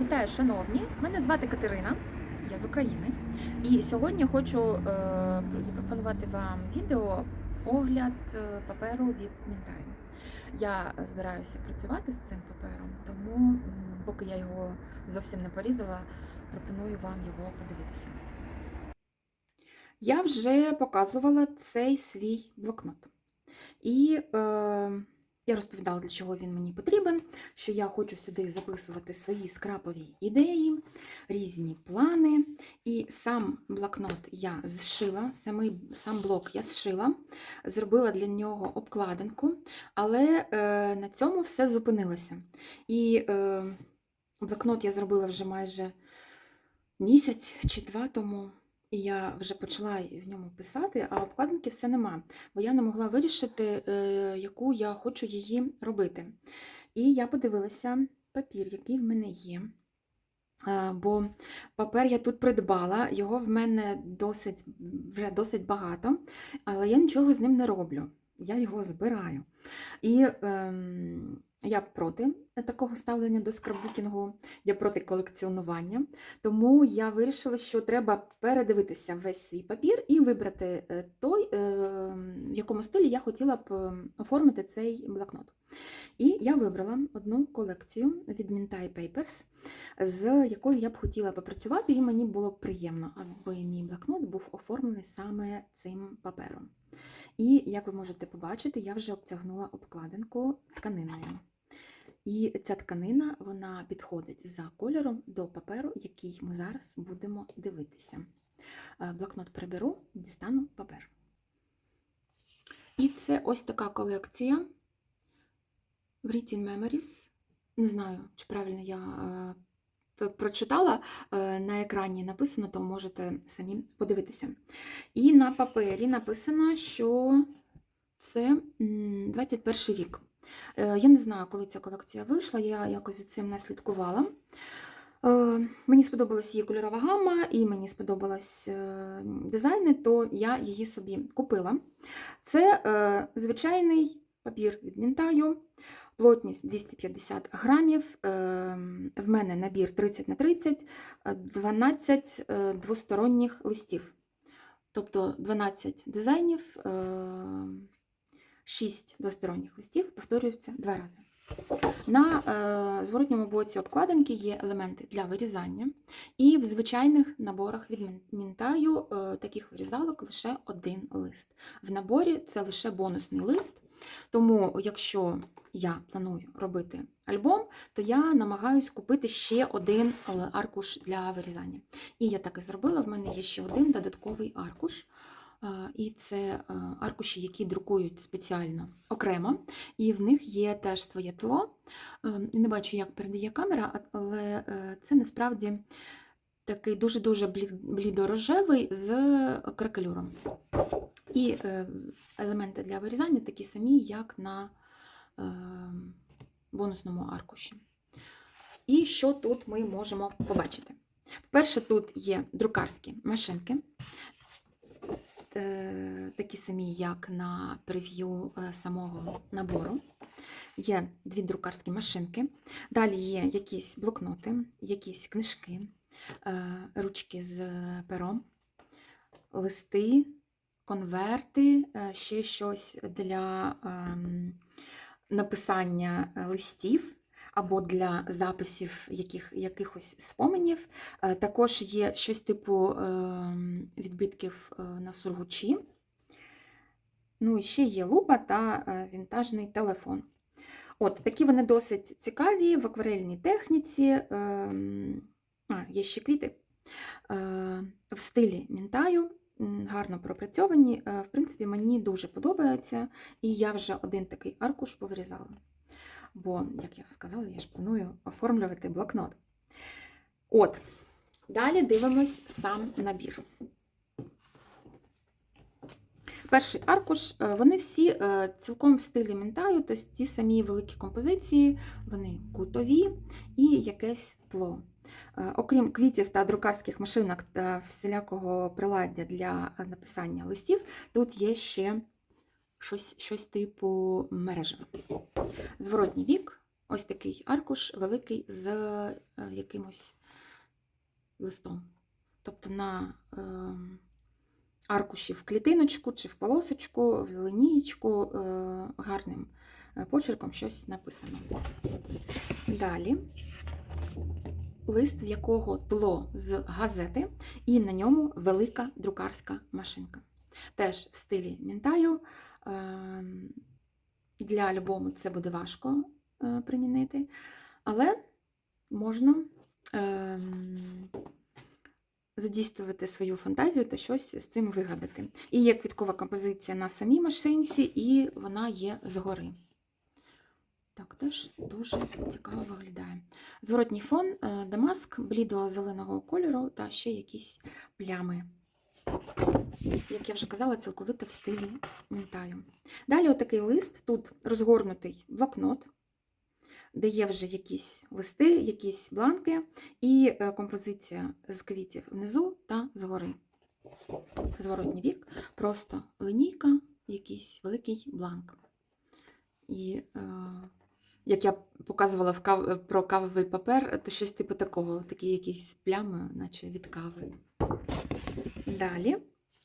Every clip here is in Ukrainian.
Вітаю, шановні! Мене звати Катерина, я з України. І сьогодні хочу е, запропонувати вам відео огляд е, паперу від Мінтаю. Я збираюся працювати з цим папером, тому поки я його зовсім не порізала, пропоную вам його подивитися. Я вже показувала цей свій блокнот. І е, я розповідала, для чого він мені потрібен, що я хочу сюди записувати свої скрапові ідеї, різні плани. І сам блокнот я зшила, самий, сам блок я зшила, зробила для нього обкладинку, але е, на цьому все зупинилося. І е, блокнот я зробила вже майже місяць чи два тому. І я вже почала в ньому писати, а обкладинки все нема, бо я не могла вирішити, е, яку я хочу її робити. І я подивилася папір, який в мене є. Бо папер я тут придбала, його в мене досить, вже досить багато, але я нічого з ним не роблю. Я його збираю. І ем, я проти такого ставлення до скраббукінгу, я проти колекціонування. Тому я вирішила, що треба передивитися весь свій папір і вибрати е, той, е, в якому стилі я хотіла б е, оформити цей блокнот. І я вибрала одну колекцію від Mintai Papers, з якою я б хотіла попрацювати, і мені було приємно, аби мій блокнот був оформлений саме цим папером. І, як ви можете побачити, я вже обтягнула обкладинку тканиною. І ця тканина вона підходить за кольором до паперу, який ми зараз будемо дивитися. Е, Блокнот приберу, дістану папер. І це ось така колекція Written Memories. Не знаю, чи правильно я е, прочитала, е, на екрані написано, то можете самі подивитися. І на папері написано, що це 21 рік. Е, Я не знаю, коли ця колекція вийшла, я якось за цим не слідкувала. Е, Мені сподобалась її кольорова гама, і мені сподобались дизайни, то я її собі купила. Це звичайний папір від Мінтаю, плотність 250 грамів. е, В мене набір 30 на 30, е, 12 е, двосторонніх листів. Тобто 12 дизайнів, 6 двосторонніх листів повторюються два рази. На е, зворотньому боці обкладинки є елементи для вирізання, і в звичайних наборах від Мінтаю е, таких вирізалок лише один лист. В наборі це лише бонусний лист. Тому, якщо я планую робити альбом, то я намагаюсь купити ще один е, аркуш для вирізання. І я так і зробила. В мене є ще один додатковий аркуш. Е, І це е, аркуші, які друкують спеціально окремо, і в них є теж своє тло. Е, Не бачу, як передає камера, але це насправді такий дуже-дуже блідорожевий з кракелюром. І е, елементи для вирізання такі самі, як на е, бонусному аркуші. І що тут ми можемо побачити? Перше, тут є друкарські машинки, е, такі самі, як на прев'ю е, самого набору. Є дві друкарські машинки. Далі є якісь блокноти, якісь книжки, е, ручки з пером, листи, конверти, е, ще щось для ем, написання е, листів або для записів яких, якихось споменів. Е, Також є щось типу ем, відбитків е, на сургучі. Ну і ще є лупа та е, вінтажний телефон. От, такі вони досить цікаві в акварельній техніці. А, є ще квіти. Е, В стилі Мінтаю, гарно пропрацьовані. Е, В принципі, мені дуже подобаються, і я вже один такий аркуш повирізала. Бо, як я сказала, я ж планую оформлювати блокнот. От, далі дивимось сам набір. Перший аркуш, е, вони всі цілком в стилі Мінтаю, тобто ті самі великі композиції, вони кутові і якесь тло. Е, Окрім квітів та друкарських машинок та всілякого приладдя для написання листів, тут є ще щось, щось типу мережа. Зворотній бік ось такий аркуш великий з е, якимось листом. Тобто на е, аркуші в клітиночку чи в полосочку, в лінієчку е, гарним почерком щось написано. Далі лист, в якого тло з газети, і на ньому велика друкарська машинка. Теж в стилі Мінтаю. Е, Для альбому це буде важко е, примінити, але можна ем, задійствувати свою фантазію та щось з цим вигадати. І є квіткова композиція на самій машинці, і вона є згори. Так, теж дуже цікаво виглядає. Зворотній фон, е, дамаск блідо-зеленого кольору та ще якісь плями. Як я вже казала, цілковито в стилі Мінтаю. Далі отакий лист, тут розгорнутий блокнот, де є вже якісь листи, якісь бланки, і е, композиція з квітів внизу та згори. Зворотній бік, просто линійка, якийсь великий бланк. І е, як я показувала в кав... про кавовий папер, то щось типу такого, такі якісь плями, наче від кави. Далі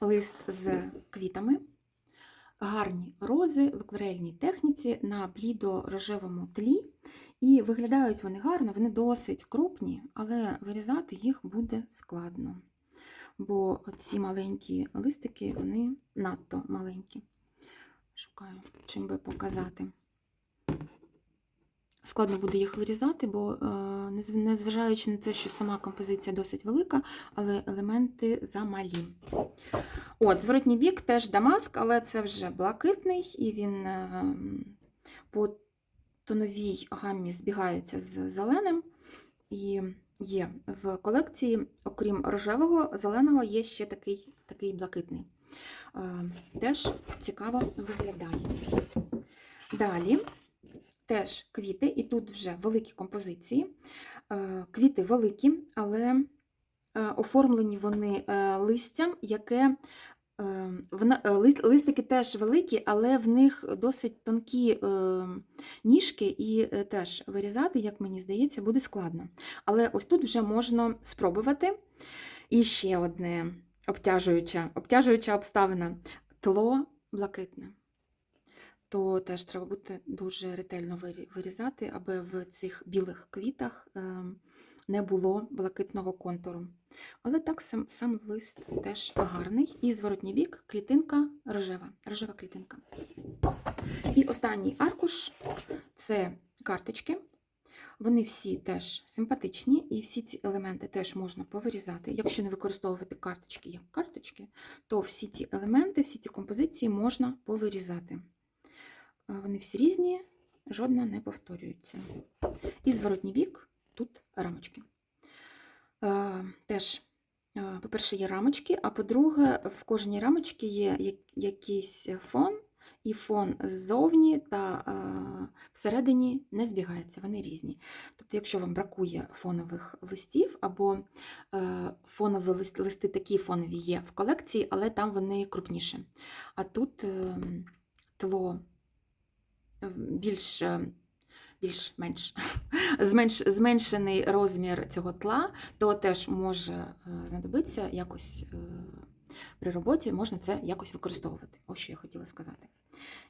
лист з квітами, гарні рози в акварельній техніці на блідо-рожевому тлі. І виглядають вони гарно, вони досить крупні, але вирізати їх буде складно. Бо ці маленькі листики, вони надто маленькі. Шукаю, чим би показати. Складно буде їх вирізати, бо е, незважаючи на це, що сама композиція досить велика, але елементи замалі. От, зворотній бік теж дамаск, але це вже блакитний, і він е, по тоновій гаммі збігається з зеленим. І є в колекції, окрім рожевого, зеленого, є ще такий, такий блакитний. Е, Теж цікаво виглядає. Далі теж квіти, і тут вже великі композиції. Е, Квіти великі, але е, оформлені вони е, листям, яке листики теж великі, але в них досить тонкі ніжки, і теж вирізати, як мені здається, буде складно. Але ось тут вже можна спробувати. І ще одне обтяжуюча, обтяжуюча обставина тло блакитне. То теж треба бути дуже ретельно вирізати, аби в цих білих квітах е, не було блакитного контуру. Але так сам, сам лист теж гарний. І зворотній бік клітинка рожева, рожева клітинка. І останній аркуш це карточки. Вони всі теж симпатичні, і всі ці елементи теж можна повирізати. Якщо не використовувати карточки як карточки, то всі ці елементи, всі ці композиції можна повирізати. Вони всі різні, жодна не повторюється. І зворотній бік тут рамочки. Теж, по-перше, є рамочки, а по-друге, в кожній рамочці є якийсь фон, і фон ззовні та всередині не збігається, вони різні. Тобто, якщо вам бракує фонових листів, або е, фонові лист- листи такі фонові є в колекції, але там вони крупніші. А тут е, тло більш. е, Більш-менш зменш, зменшений розмір цього тла, то теж може е, знадобитися якось е, при роботі, можна це якось використовувати. Ось що я хотіла сказати.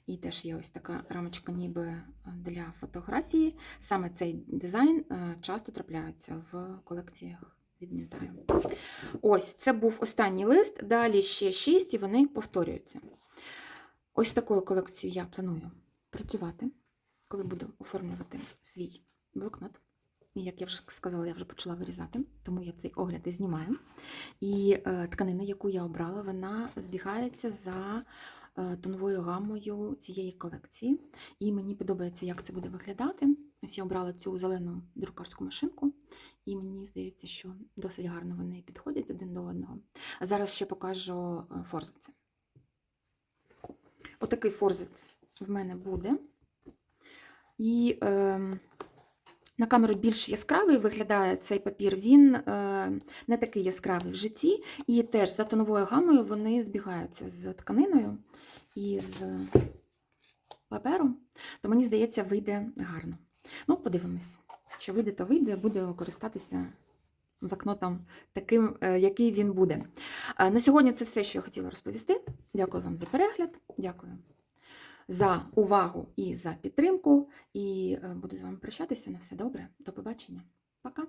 І теж є ось така рамочка, ніби для фотографії. Саме цей дизайн часто трапляється в колекціях від Мінтаю. Ось це був останній лист, далі ще шість, і вони повторюються. Ось такою колекцією я планую працювати, коли буду оформлювати свій блокнот. І як я вже сказала, я вже почала вирізати, тому я цей огляд і знімаю. І е, тканина, яку я обрала, вона збігається за е, тоновою гамою цієї колекції. І мені подобається, як це буде виглядати. Ось я обрала цю зелену друкарську машинку, і мені здається, що досить гарно вони підходять один до одного. А зараз ще покажу е, форзиці. Отакий форзиць в мене буде. І е, на камеру більш яскравий виглядає цей папір, він е, не такий яскравий в житті, і теж за тоновою гамою вони збігаються з тканиною і з папером, то мені здається, вийде гарно. Ну, подивимось. Що вийде, то вийде, буду користатися блокнотом таким, е, який він буде. Е, На сьогодні це все, що я хотіла розповісти. Дякую вам за перегляд, дякую за увагу і за підтримку. І е, буду з вами прощатися на все добре. До побачення. Пока.